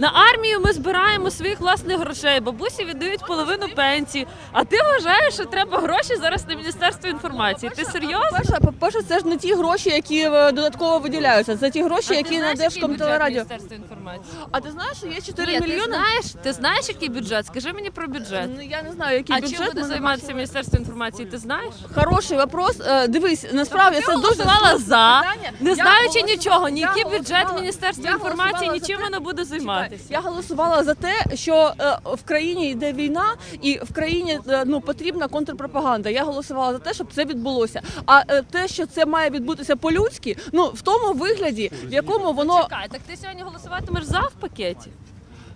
На армію ми збираємо своїх власних грошей. Бабусі віддають половину пенсії. А ти вважаєш, що треба гроші зараз на міністерство інформації? Ти серйозно? По-перше, по-перше, це ж не ті гроші, які е, додатково виділяються. Це ті гроші, які на Держкомтелерадіо. Міністерства інформації? А ти знаєш, що є 4 Ні, ти мільйони? знаєш, ти знаєш, який бюджет? Скажи мені про бюджет. Ну, я не знаю, який А бюджет. чим буде ми займатися. Міністерство інформації? Ти знаєш? Хороший вопрос. Е, Дивись, насправді це дуже голосувала за, не знаючи нічого, ні який бюджет Міністерства інформації, нічим воно буде займатися. Я голосувала за те, що е, в країні йде війна, і в країні е, ну потрібна контрпропаганда. Я голосувала за те, щоб це відбулося. А е, те, що це має відбутися по-людськи, ну в тому вигляді, в якому воно Чекай, так ти сьогодні голосуватимеш за в пакеті?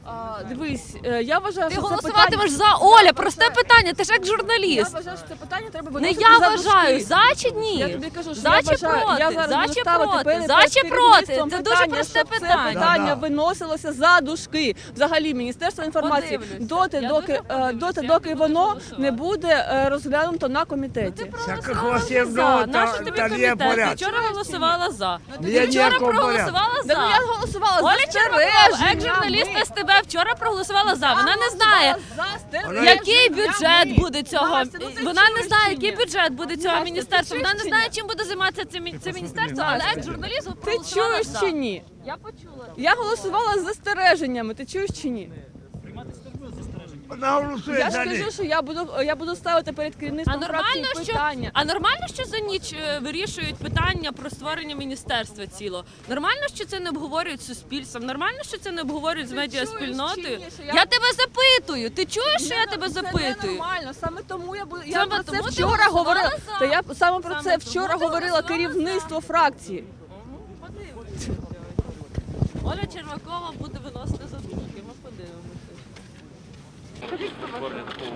А, дивись, е, я вважаю, Ти що це голосуватимеш питання... за Оля, просте питання, ти ж як Я журналіст. вважаю, що це питання треба Не виносити я за вважаю, дужки. за чи ні? Я тобі кажу, що за я чи вважаю, проти? я зараз за буду чи ставити проти? перед- За перед чи проти? керівництвом Це дуже питання, просте щоб Це питання. питання Да-да. виносилося за дужки. Взагалі Міністерство інформації Подивлюся. доти, Я доки дуже е, подивлюся. доти, Я доки буду воно голосувати. не буде е, розглянуто на комітеті. За. ну, Нащо та- тобі та є комітет? Ти порядок. вчора голосувала за. Ти вчора ніякого проголосувала Да, за. ну, я голосувала за Оля Червакова, стереження. екс-журналістка тебе вчора проголосувала за. Вона не знає, який бюджет буде цього. Вона не знає, який бюджет буде цього міністерства. Вона не знає, чим буде займатися це це міністерство, але екс-журналіст Ти чуєш чи ні? Я почула. Я голосувала з застереженнями. Ти чуєш чи ні? Я ж кажу, що я буду я буду ставити перед керівництвом фракції нормально, що питання. а нормально, що за ніч е, вирішують питання про створення міністерства ціло. Нормально, що це не обговорюють з суспільством. Нормально, що це не обговорюють з медіаспільнотою. я- Я тебе запитую. Ти чуєш, що я тебе не- запитую? Це нормально. Саме тому я бу- я Саме про це вчора говорила. за. Та я саме про Саме це вчора говорила керівництво фракції. Оля Червакова буде виносити за думки. Ми подивимося.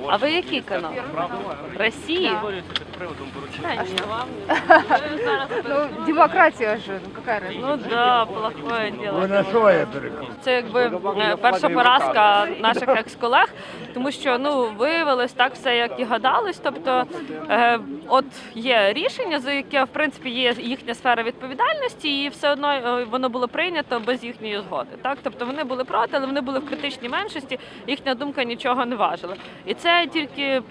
А ви який канал? Росії? Конечно, вам. Зараз Ну, демократія ж, ну яка різниця? Ну да, плохое дело. Вона що я переконав? Це якби е, перша поразка наших екс-колег, тому що ну виявилось так все, як і гадалось. Тобто, е, от є рішення, за яке в принципі є їхня сфера відповідальності, і все одно е, воно було прийнято без їхньої згоди. Так, тобто вони були проти, але вони були в критичній меншості. Їхня думка нічого не важила. І це тільки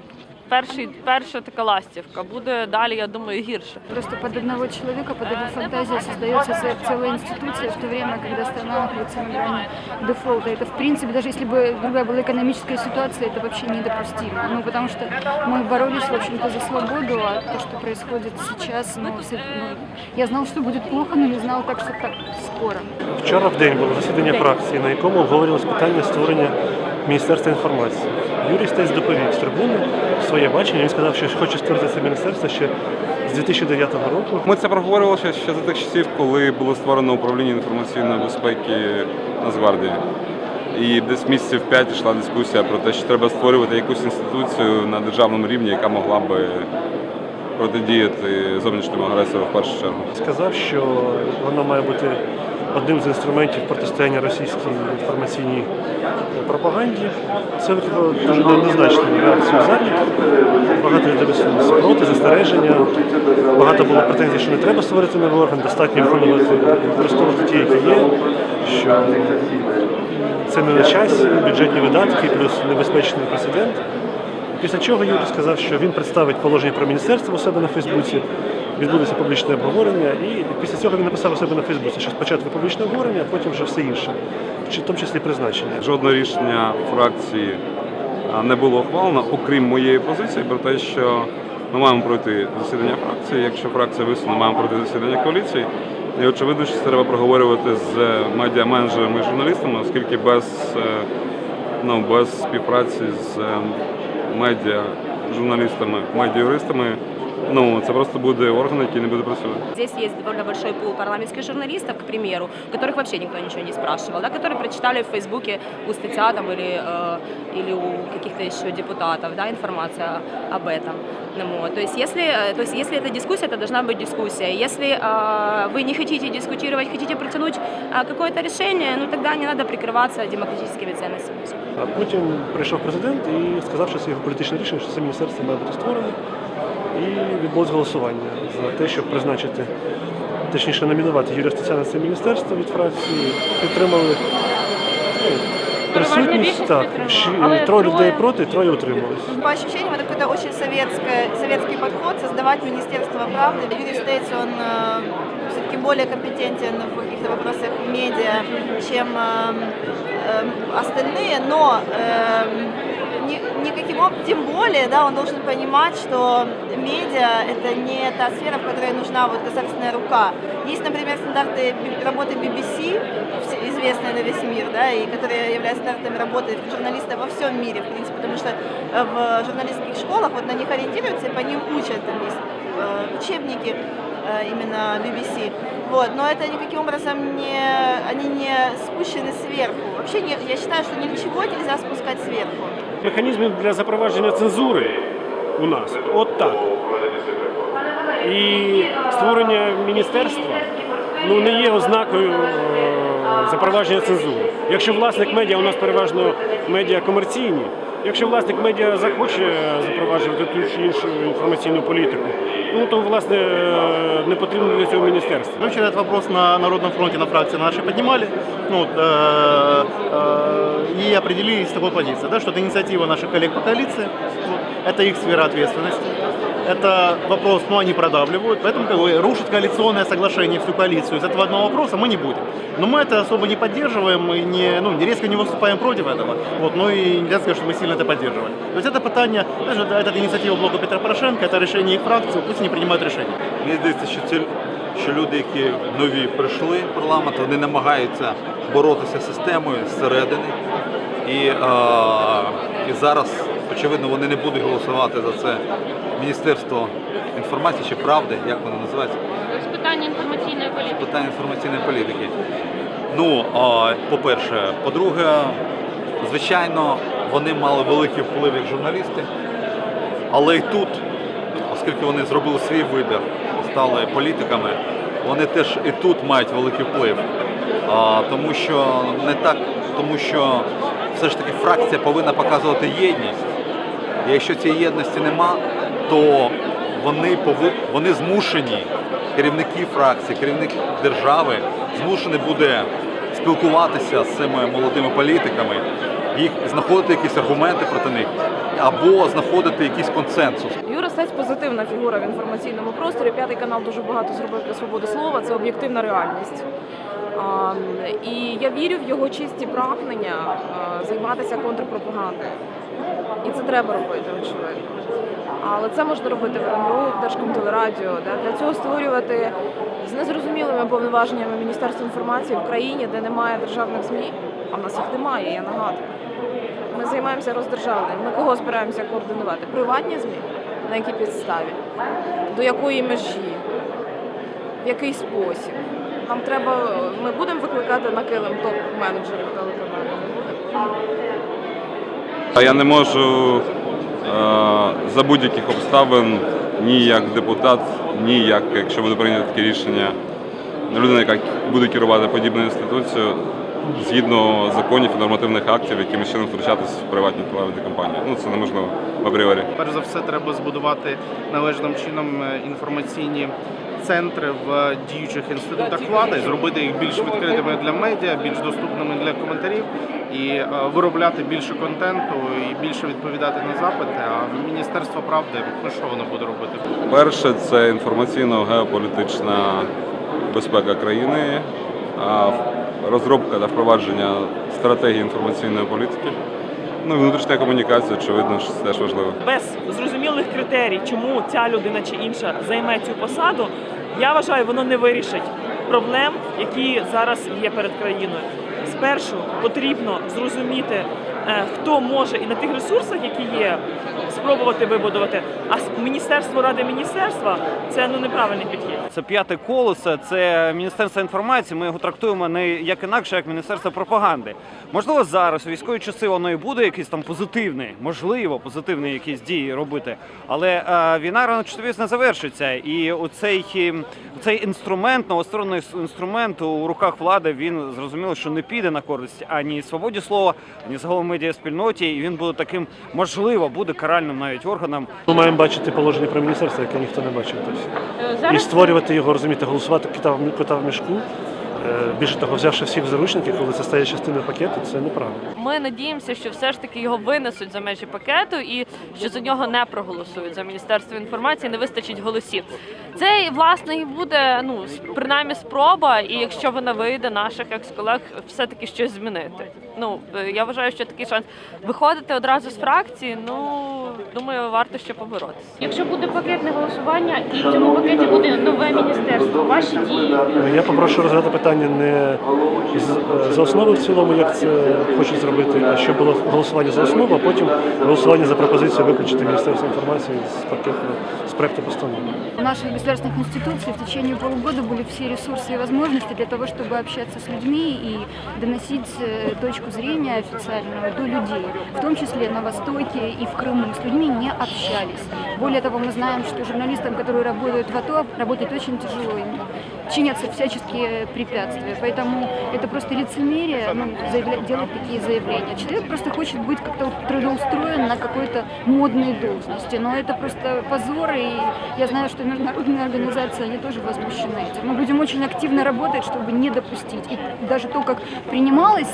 перший, перша така ластівка. Буде далі, я думаю, гірше. Просто под одного человека, под его фантазию создается ц- целая институция, в то время, когда страна находится на грани дефолта. Это, в принципе, даже если бы другая была экономическая ситуация, это вообще недопустимо. Ну, потому что мы боролись, в общем-то, за свободу, а то, что происходит сейчас, ну, с- ну, я знал, что будет плохо, но не знал так, что так скоро. Вчора в день було засідання фракції, на якому обговорювалось питання створення Міністерства інформації. Юрій Стець доповів з трибуни своє бачення. Він сказав, що хоче створити це міністерство ще з 2009 року. Ми це проговорювали ще, ще за тих часів, коли було створено управління інформаційної безпеки Нацгвардії. І десь місяців п'ять йшла дискусія про те, що треба створювати якусь інституцію на державному рівні, яка могла би протидіяти зовнішньому агресору в першу чергу. Сказав, що воно має бути одним з інструментів протистояння російській інформаційній пропаганді. Це викликало дуже неоднозначну реакцію залі. Багато людей висунулися проти, застереження. Багато було претензій, що не треба створити новий орган, достатньо виконувати використовувати ті, які є. Що це не на часі, бюджетні видатки, плюс небезпечний прецедент. Після чого Юрій сказав, що він представить положення про міністерство у себе на Фейсбуці, відбудеться публічне обговорення, і після цього він написав у себе на Фейсбуці, що спочатку публічне обговорення, а потім вже все інше, в тому числі призначення. Жодного рішення фракції не було ухвалено, окрім моєї позиції, про те, що ми маємо пройти засідання фракції. Якщо фракція висуне, маємо пройти засідання коаліції. І очевидно, що це треба проговорювати з медіа-менеджерами і журналістами, оскільки без, е, ну, без співпраці з е, медіа, журналістами, медіа-юристами, ну це просто буде орган, який не буде працювати. Здесь есть довольно большой пул парламентских журналистов, к примеру, которых вообще никто ничего не спрашивал, да, которые прочитали в Фейсбуке у статья там, или, э, или у каких-то еще депутатов да, информация об этом. Ну, вот. То, есть, если, э, то есть если это дискуссия, это должна быть дискуссия. Если э, вы не хотите дискутировать, хотите протянуть э, какое-то решение, ну тогда не надо прикрываться демократическими ценностями. А потім прийшов президент і сказав, що це його політичне рішення, що це міністерство має бути створено. І відбулось голосування за те, щоб призначити, точніше номінувати Юрія Стецяна на це міністерство від фракції. Підтримали ну, присутність. більшість Так, підтримала, Щ- але троє людей троє- проти, троє утримались. По ощущениям, это какой-то очень советское, советский подход создавать Министерство правды. Юрий Стейтс, он все-таки более компетентен в каких-то вопросах медиа, чем э, э, остальные, но э, ни- никаким образом, тем более, да, он должен понимать, что медиа – это не та сфера, в которой нужна вот государственная рука. Есть, например, стандарты работы BBC, известные на весь мир, да, и которые являются стандартами работы журналиста во всем мире, в принципе, потому что э, в журналистских школах вот на них ориентируются и по ним учат, там есть э, учебники э, именно BBC. Вот, но это никаким образом не, они не спущены сверху. Вообще не, я считаю, что ничего нельзя спускать сверху. Механізмів для запровадження цензури у нас от так. І створення міністерства ну, не є ознакою е, запровадження цензури. Якщо власник медіа, у нас переважно медіа комерційні, якщо власник медіа захоче запроваджувати ту чи іншу інформаційну політику, ну то власне е, не потрібно для цього міністерства. Мы вчера этот вопрос на Народном фронте, на фракции нашей поднимали ну, вот, э, э, и определились с такой позицией, да, что это инициатива наших коллег по коалиции, вот, это их сфера ответственности. Это вопрос, ну, они продавливают, поэтому как бы, рушить коалиционное соглашение, всю коалицию из этого одного вопроса мы не будем. Но мы это особо не поддерживаем и не, ну, не резко не выступаем против этого. Вот, ну и нельзя сказать, что мы сильно это поддерживали. То есть это питание, даже это инициатива блока Петра Порошенко, это решение их фракции, пусть они принимают решение. Мені здається, що ці що люди, які нові прийшли в парламент, вони намагаються боротися з системою зсередини. І, е, і зараз, очевидно, вони не будуть голосувати за це Міністерство інформації чи правди, як воно називається, З питання інформаційної політики. питання інформаційної політики. Ну, по-перше, по-друге, звичайно, вони мали великий вплив як журналісти, але і тут, оскільки вони зробили свій вибір, стали політиками, вони теж і тут мають великий вплив. А, тому що не так, тому що все ж таки фракція повинна показувати єдність. Якщо цієї єдності нема, то вони пови... вони змушені, керівники фракції, керівник держави, змушений буде спілкуватися з цими молодими політиками, їх знаходити якісь аргументи проти них, або знаходити якийсь консенсус. Юра Стець позитивна фігура в інформаційному просторі. П'ятий канал дуже багато зробив для свободи слова. Це об'єктивна реальність. І я вірю в його чисті прагнення займатися контрпропагандою. І це треба робити, очевидно. Але це можна робити в РНБО, в Держкомтелерадіо. Да? Для цього створювати з незрозумілими повноваженнями Міністерства інформації в країні, де немає державних ЗМІ, а в нас їх немає, я нагадую. Ми займаємося роздержавленням. Ми кого збираємося координувати? Приватні ЗМІ? На якій підставі? До якої межі? В який спосіб? Нам треба. Ми будемо викликати на килим топ-менеджерів телеканалу. Не будемо? А я не можу е, за будь-яких обставин ні як депутат, ні як якщо буде прийнято таке рішення, людина, яка буде керувати подібною інституцією, згідно законів і нормативних актів, якимось чином втручатися в приватні телевізійні компанії. Ну це неможливо апріорі. Перш за все, треба збудувати належним чином е, інформаційні центри в діючих інститутах влади, зробити їх більш відкритими для медіа, більш доступними для коментарів і е, виробляти більше контенту і більше відповідати на запити. А Міністерство правди, ну що воно буде робити? Перше це інформаційно-геополітична безпека країни, а розробка та впровадження стратегії інформаційної політики. Ну і внутрішня комунікація, очевидно, що це теж важливо. Без зрозумілих критерій, чому ця людина чи інша займе цю посаду, я вважаю, воно не вирішить проблем, які зараз є перед країною. Спершу потрібно зрозуміти, е, хто може і на тих ресурсах, які є, спробувати вибудувати. А міністерство ради міністерства це ну неправильний підхід. Це п'яте колесо, це Міністерство інформації. Ми його трактуємо не як інакше, як Міністерство пропаганди. Можливо, зараз у військові часи воно і буде якийсь там позитивний, можливо, позитивні якісь дії робити. Але е, війна рано чи пізно завершиться, і оцей, цей інструмент, новостворений інструмент у руках влади, він зрозуміло, що не піде на користь ані свободі слова, ані загалом медіаспільноті, і він буде таким, можливо, буде каральним навіть органом. Ми маємо бачити положення про міністерство, яке ніхто не бачив. Е, І створювати його, розумієте, голосувати кота в мішку Більше того, взявши всіх в заручники, коли це стає частиною пакету, це неправильно. Ми надіємося, що все ж таки його винесуть за межі пакету і що за нього не проголосують за міністерство інформації, не вистачить голосів. Це власне і буде ну принаймні спроба, і якщо вона вийде, наших екс-колег все таки щось змінити. Ну е, я вважаю, що такий шанс виходити одразу з фракції. Ну думаю, варто ще поборотися. Якщо буде пакетне голосування і в цьому пакеті буде нове міністерство, ваші дії Я попрошу розглядати питання не з- за основу в цілому, як це хочуть зробити, а щоб було голосування за основу, а потім голосування за пропозицію виключити Міністерство інформації з пакету з проекту постанови. У наших государственных институций в течение полугода были все ресурсы и возможности для того, чтобы общаться с людьми и доносить э, точку зрения официальную до людей, в том числе на Востоке и в Крыму. С людьми не общались. Более того, мы знаем, что журналистам, которые работают в АТО, работать очень тяжело. Им чинятся всяческие препятствия. Поэтому это просто лицемерие ну, заявля- делать такие заявления. Человек просто хочет быть как-то вот трудоустроен на какой-то модной должности. Но это просто позор, и я знаю, что международные организации, они тоже возмущены этим. Мы будем очень активно работать, чтобы не допустить. И даже то, как принималось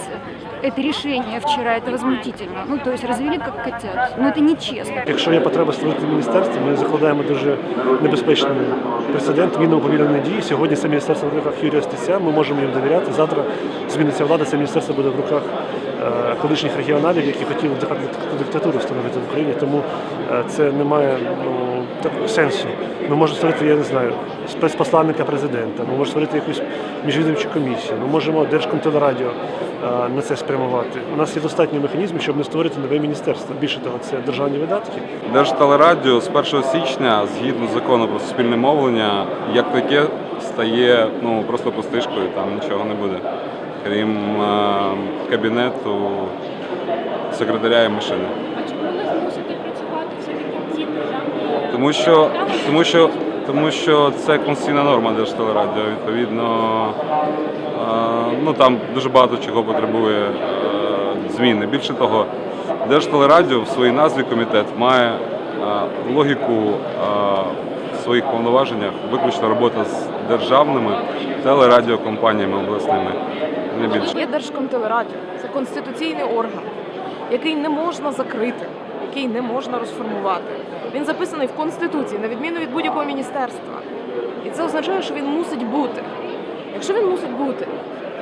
это решение вчера, это возмутительно. Ну, то есть развели как котят. Но это нечестно. Якщо є потреба створити міністерство, ми закладаємо дуже небезпечний прецедент мінно уповільненої дії. Сьогодні це міністерство в руках Юрія Стеця, ми можемо їм довіряти. Завтра зміниться влада, це міністерство буде в руках е, колишніх регіоналів, які хотіли таку диктатуру встановити в Україні. Тому е, це не має ну, сенсу. Ми можемо створити, я не знаю, спецпосланника президента, ми можемо створити якусь міжвідомчу комісію, ми можемо Держкомтелерадіо е, на це спрямувати. У нас є достатньо механізмів, щоб не створити нове міністерство. Більше того, це державні видатки. Держтелерадіо з 1 січня, згідно закону про суспільне мовлення, як таке стає ну просто пустишкою, там нічого не буде, крім е, кабінету секретаря і машини. а чому не змусити працювати все-таки ці державні Тому що, тому що, тому що це конституційна норма Держтелерадіо. Відповідно, е, ну там дуже багато чого потребує е, зміни. Більше того, Держтелерадіо в своїй назві комітет має е, логіку в своїх повноваженнях виключно робота з державними телерадіокомпаніями обласними. Не більше. Є Держкомтелерадіо. Це конституційний орган, який не можна закрити, який не можна розформувати. Він записаний в Конституції, на відміну від будь-якого міністерства. І це означає, що він мусить бути. Якщо він мусить бути,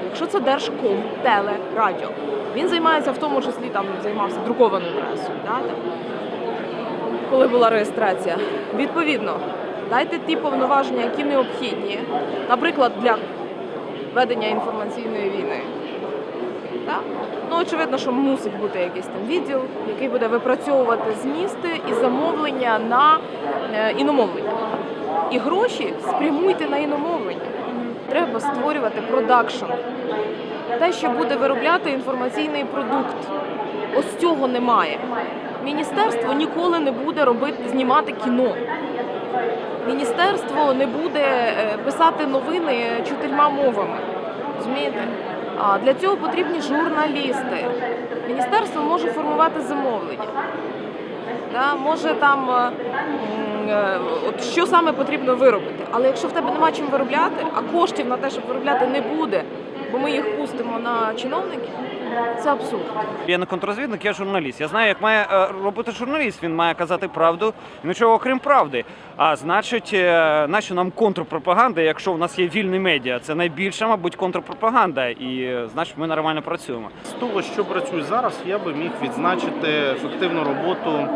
якщо це Держком, теле, радіо, він займається в тому числі там займався друкованою пресою, да, там, коли була реєстрація. Відповідно, дайте ті повноваження, які необхідні, наприклад, для ведення інформаційної війни. Так? Ну, очевидно, що мусить бути якийсь там відділ, який буде випрацьовувати змісти і замовлення на е, іномовлення. І гроші спрямуйте на іномовлення. Треба створювати продакшн. Те, що буде виробляти інформаційний продукт. Ось цього немає. Міністерство ніколи не буде робити, знімати кіно. Міністерство не буде е, писати новини чотирма мовами. Розумієте? Для цього потрібні журналісти. Міністерство може формувати замовлення. Да, може там е, е, от що саме потрібно виробити. Але якщо в тебе нема чим виробляти, а коштів на те, щоб виробляти, не буде, бо ми їх пустимо на чиновників, це абсурд. Я не контррозвідник, я журналіст. Я знаю, як має е, робити журналіст. Він має казати правду і нічого окрім правди. А значить, е, нащо нам контрпропаганда, якщо в нас є вільні медіа? Це найбільша, мабуть, контрпропаганда. І е, значить, ми нормально працюємо. З того, що працює зараз, я би міг відзначити ефективну роботу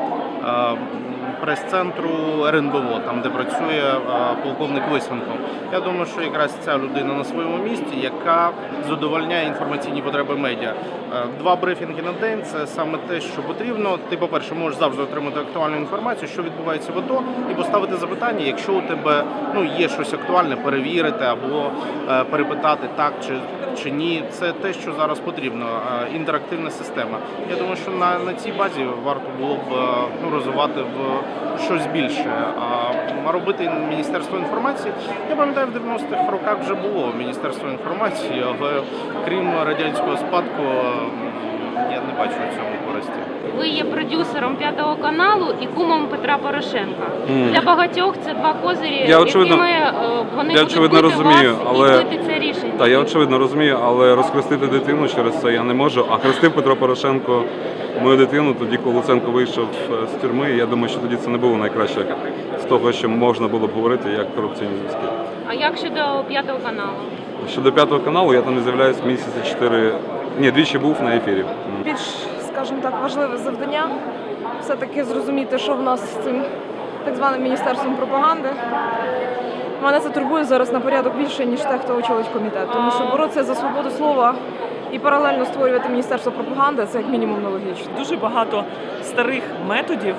прес-центру РНБО, там де працює е, полковник Лисенко. Я думаю, що якраз ця людина на своєму місці, яка задовольняє інформаційні потреби медіа. Е, Два брифінги на день це саме те, що потрібно. Ти, по-перше, можеш завжди отримати актуальну інформацію, що відбувається в АТО, і поставити запитання, якщо у тебе ну є щось актуальне, перевірити або е, перепитати так чи, чи ні. Це те, що зараз потрібно. Інтерактивна система. Я думаю, що на, на цій базі варто було б ну, розвивати в щось більше. А робити міністерство інформації. Я пам'ятаю, в 90-х роках вже було міністерство інформації, але крім радянського спадку. М, не бачу. в цьому користі. Ви є продюсером п'ятого каналу і кумом Петра Порошенка. Мгм. Для багатьох це два козирі, Я, очевидно- якими е, вони я, будуть очевидно, бити розумію, вас але- і бити це рішення. Так, я очевидно розумію, але розхрестити дитину через це я не можу. А хрестив Петро Порошенко мою дитину тоді, коли Луценко вийшов е, з тюрми. Я думаю, що тоді це не було найкраще з того, що можна було б говорити як корупційні зв'язки. А як щодо п'ятого каналу? Щодо п'ятого каналу, я там не з'являюсь місяці чотири. Ні, двічі був на ефірі. Більш, скажімо так, важливе завдання все-таки зрозуміти, що в нас з цим так званим міністерством пропаганди. Мене це турбує зараз на порядок більше, ніж те, хто очолить комітет. Тому що боротися за свободу слова і паралельно створювати міністерство пропаганди це як мінімум нелогічно. дуже багато старих методів,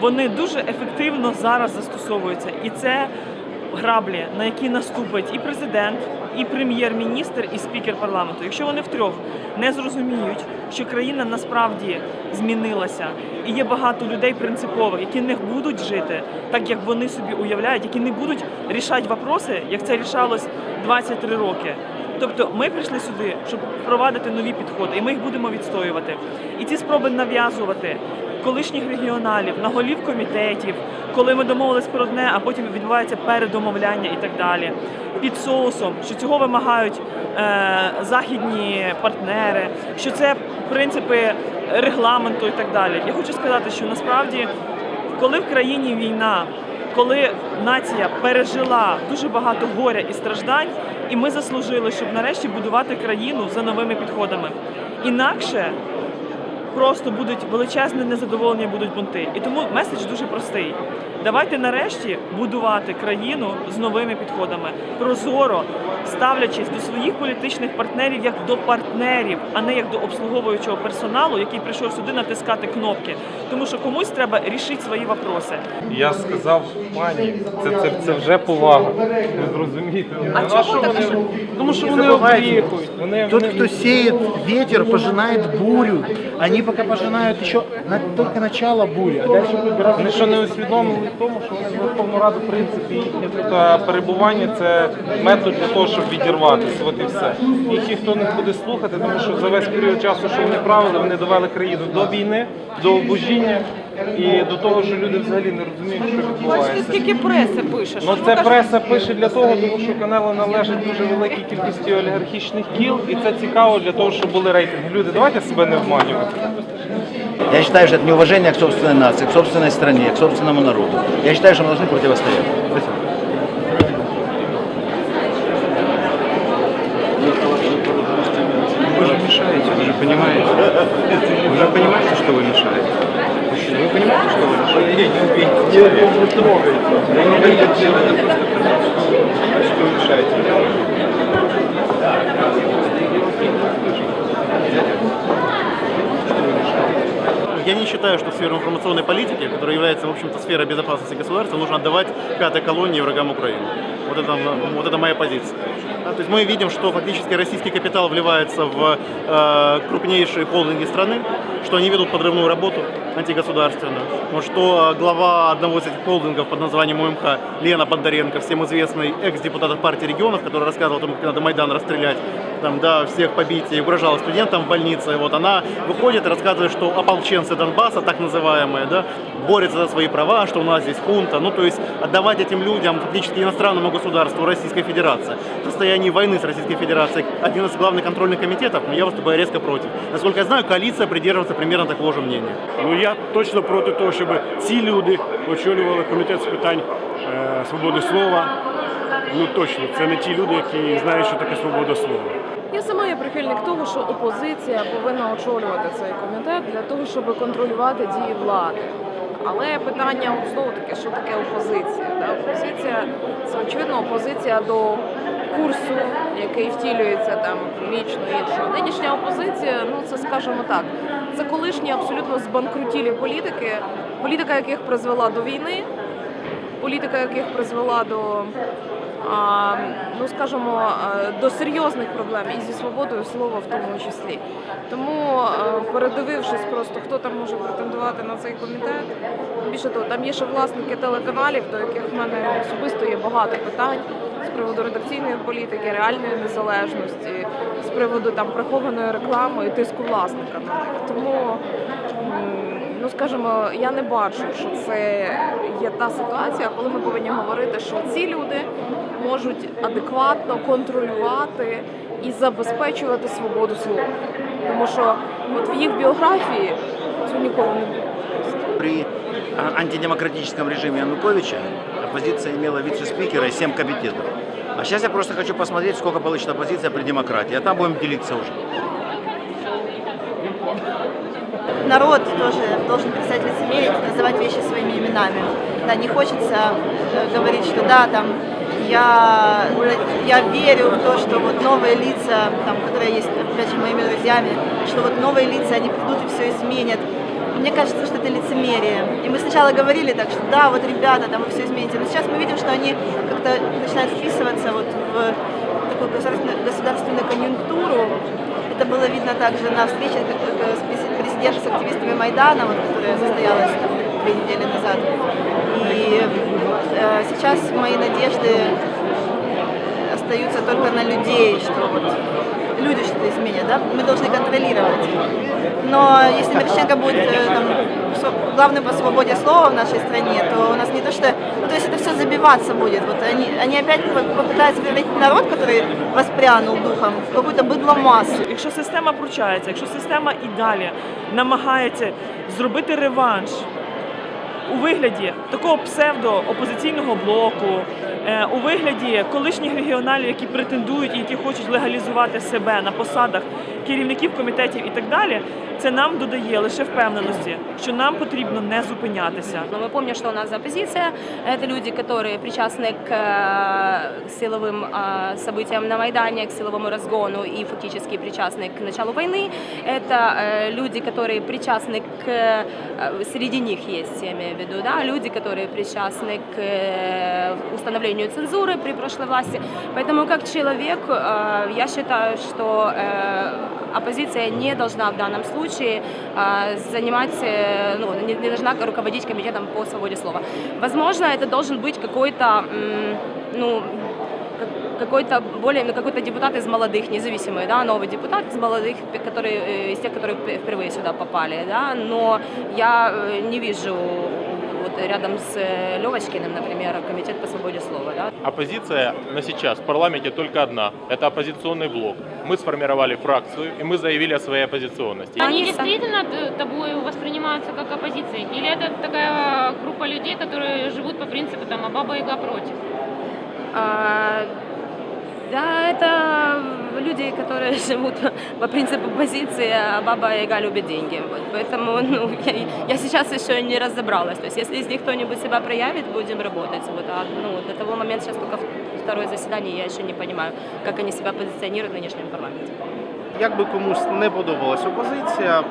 вони дуже ефективно зараз застосовуються. І це граблі, на які наступить і президент, і прем'єр-міністр, і спікер парламенту. Якщо вони втрьох не зрозуміють, що країна насправді змінилася, і є багато людей принципових, які не будуть жити так, як вони собі уявляють, які не будуть рішати вопроси, як це рішалось 23 роки. Тобто ми прийшли сюди, щоб впровадити нові підходи, і ми їх будемо відстоювати. І ці спроби нав'язувати колишніх регіоналів, на голів комітетів, коли ми домовились про одне, а потім відбувається передомовляння і так далі. Під соусом, що цього вимагають е, західні партнери, що це принципи регламенту і так далі. Я хочу сказати, що насправді, коли в країні війна, коли нація пережила дуже багато горя і страждань, і ми заслужили, щоб нарешті будувати країну за новими підходами. Інакше просто будуть величезне незадоволення, будуть бунти. І тому меседж дуже простий. Давайте нарешті будувати країну з новими підходами, прозоро ставлячись до своїх політичних партнерів як до партнерів, а не як до обслуговуючого персоналу, який прийшов сюди натискати кнопки. Тому що комусь треба рішити свої вопроси. Я сказав пані, це, це, це вже повага. Ви зрозумієте? А чому що так? вони, тому що вони обріхують. Вони, Тот, вони- кто сеет ветер, пожинает бурю. Они пока пожинают еще на- только начало бури, а дальше Вони що не усвідомили в тому, що вони в Верховну Раду, в принципі, їхнє тут перебування це метод для того, щоб відірватися. От і все. Їх ніхто не буде слухати, тому що за весь період часу, що вони правили, вони довели країну до війни, до обожіння і до того, що люди взагалі не розуміють, що Бачите, відбувається. скільки преси пише. Ну це преса пише для того, тому що канали належать дуже великій кількості олігархічних кіл, і це цікаво для того, щоб були рейтинги. Люди, давайте себе не обманювати. Я считаю, что это неуважение к собственной нации, к собственной стране, к собственному народу. Я считаю, что мы должны противостоять. Спасибо. Вы же мешаете, вы же понимаете. Вы же понимаете, что вы мешаете. Вы понимаете, что вы мешаете? Не, не убейте. Не трогайте. Не убейте. Что вы мешаете? Я не считаю, что сферу информационной политики, которая является, в общем-то, сферой безопасности государства, нужно отдавать пятой колонии врагам Украины. Вот это, вот это моя позиция. Да, то есть мы видим, что фактически российский капитал вливается в э, крупнейшие холдинги страны, что они ведут подрывную работу антигосударственную, вот что э, глава одного из этих холдингов под названием ОМХ Лена Бондаренко, всем известный экс-депутат от партии регионов, который рассказывал о том, как надо Майдан расстрелять, там, да, всех побить и угрожала студентам в больнице, вот она выходит и рассказывает, что ополченцы Донбасса, так называемые, да, борются за свои права, что у нас здесь хунта, ну то есть отдавать этим людям, фактически иностранному государству Российской Федерации, в состоянии войны с Российской Федерацией, один из главных контрольных комитетов, ну, я выступаю резко против. Насколько я знаю, коалиция придерживается примерно такого же мнения. Ну я точно проти того, щоб ці люди очолювали комітет з питань е, свободи слова. Ну точно, це не ті люди, які знають, що таке свобода слова. Я сама є прихильник того, що опозиція повинна очолювати цей комітет для того, щоб контролювати дії влади. Але питання знову таки, що таке опозиція? Да? Опозиція це очевидно опозиція до курсу, який втілюється там вічно іншого. Нинішня опозиція, ну це скажімо так, це колишні абсолютно збанкрутілі політики, політика яких призвела до війни, політика яких призвела до ну скажімо, е, до серйозних проблем і зі свободою слова в тому числі. Тому, е, передивившись просто, хто там може претендувати на цей комітет, більше того, там є ще власники телеканалів, до яких в мене особисто є багато питань з приводу редакційної політики, реальної незалежності, з приводу там прихованої реклами і тиску власника. Тому ну скажімо, я не бачу, що це є та ситуація, коли ми повинні говорити, що ці люди можуть адекватно контролювати і забезпечувати свободу слова. Тому що от в їх біографії цього ніколи не було. При антидемократическом режиме Януковича оппозиция имела вице-спикера и 7 комитетов. А сейчас я просто хочу посмотреть, сколько получит оппозиция при демократии. А там будем делиться уже. Народ тоже должен перестать лицемерить, называть вещи своими именами. Да, не хочется э, говорить, что да, там я, я верю в то, что вот новые лица, там, которые есть, опять же, моими друзьями, что вот новые лица, они придут и все изменят. Мне кажется, что это лицемерие. И мы сначала говорили так, что да, вот ребята, там вы все измените. Но сейчас мы видим, что они как-то начинают вписываться вот в такую государственную, конъюнктуру. Это было видно также на встрече с президента с активистами Майдана, вот, которая состоялась там, две недели назад. И э, сейчас мои надежды остаются только на людей, что вот люди что-то изменят, да? Мы должны контролировать. Но если Мирошенко будет э, там, главным по свободе слова в нашей стране, то у нас не то что... Ну, то есть это все забиваться будет. Вот они, они опять по- попытаются превратить народ, который воспрянул духом, в какую-то быдломассу. Якщо система пручається, якщо система і далі намагається зробити реванш у вигляді такого псевдо-опозиційного блоку, е, у вигляді колишніх регіоналів, які претендують і які хочуть легалізувати себе на посадах керівників комітетів і так далі, це нам додає лише впевненості, що нам потрібно не зупинятися. Но мы помним, что у нас оппозиция – это люди, которые причастны к э, силовым э, событиям на Майдане, к силовому разгону и фактически причастны к началу войны. Это э, люди, которые причастны к… э, Среди них есть, я имею в виду, да, люди, которые причастны к э, установлению цензуры при прошлой власти. Поэтому как человек э, я считаю, что э, оппозиция не должна в данном случае э, занимать, ну, не, должна руководить комитетом по свободе слова. Возможно, это должен быть какой-то, ну, как- какой-то более, ну, какой-то депутат из молодых, независимый, да, новый депутат из молодых, который, из тех, которые впервые сюда попали, да, но я не вижу вот рядом с э, Левочкиным, например, комитет по свободе слова, да. Оппозиция на сейчас в парламенте только одна. Это оппозиционный блок. Мы сформировали фракцию, и мы заявили о своей оппозиционности. Они действительно тобой воспринимаются как оппозиция? Или это такая группа людей, которые живут по принципу там, а баба Яга против? А, Да, это люди, которые живут по принципу позиции, а баба Яга любит деньги. Вот, поэтому ну, я, я сейчас еще не разобралась. То есть если из них кто-нибудь себя проявит, будем работать. Вот, а, ну, до того момента сейчас только второе заседание, я еще не понимаю, как они себя позиционируют в нынешнем парламенте. Як би комусь не подобалась опозиція,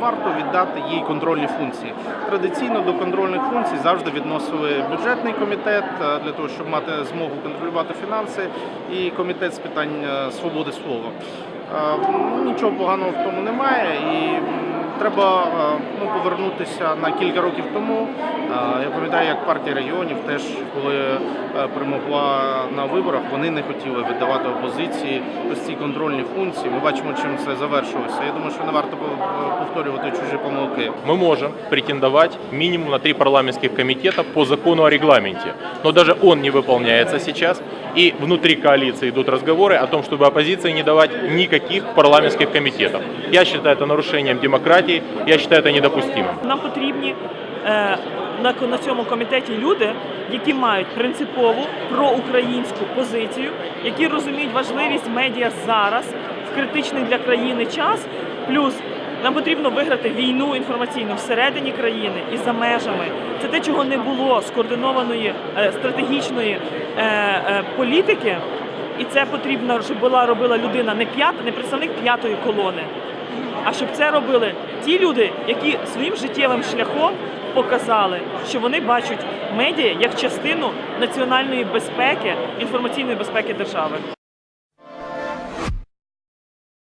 варто віддати їй контрольні функції. Традиційно до контрольних функцій завжди відносили бюджетний комітет е, для того, щоб мати змогу контролювати фінанси, і комітет з питань е, свободи слова. Е, Нічого поганого в тому немає, і треба ну, повернутися на кілька років тому. Е, Я пам'ятаю, як партія регіонів теж, коли е, перемогла на виборах, вони не хотіли віддавати опозиції ось ці контрольні функції. Ми бачимо, чим це завершилося. Я думаю, що не варто пов- повторювати чужі помилки. Мы можем претендовать минимум на три парламентских комитета по закону о регламенте. Но даже он не выполняется сейчас. И внутри коалиции идут разговоры о том, чтобы оппозиции не давать никаких парламентских комитетов. Я считаю это нарушением демократии, я считаю это недопустимым. Нам потрібні е, на, на цьому комітеті люди, які мають принципову проукраїнську позицію, які розуміють важливість медіа зараз в критичний для країни час. Плюс нам потрібно виграти війну інформаційну всередині країни і за межами. Це те, чого не було скоординованої е, стратегічної е, е, політики. І це потрібно, щоб була робила людина не п'ята, не представник п'ятої колони, а щоб це робили ті люди, які своїм життєвим шляхом показали, що вони бачать медіа як частину національної безпеки, інформаційної безпеки держави.